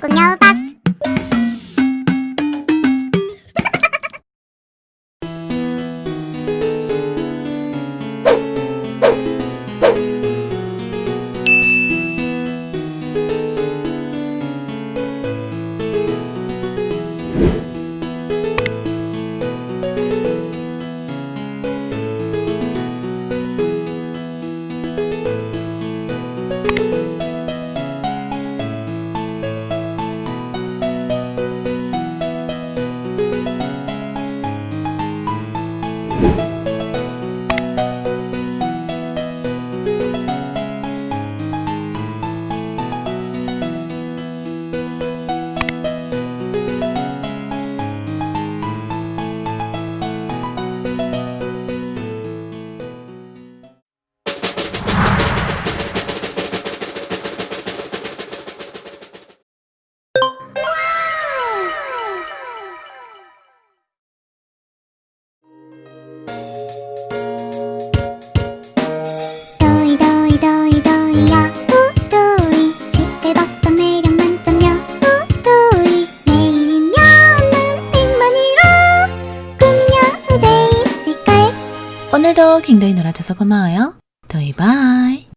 박 오늘도 굉장히 놀아줘서 고마워요. 도이 바이.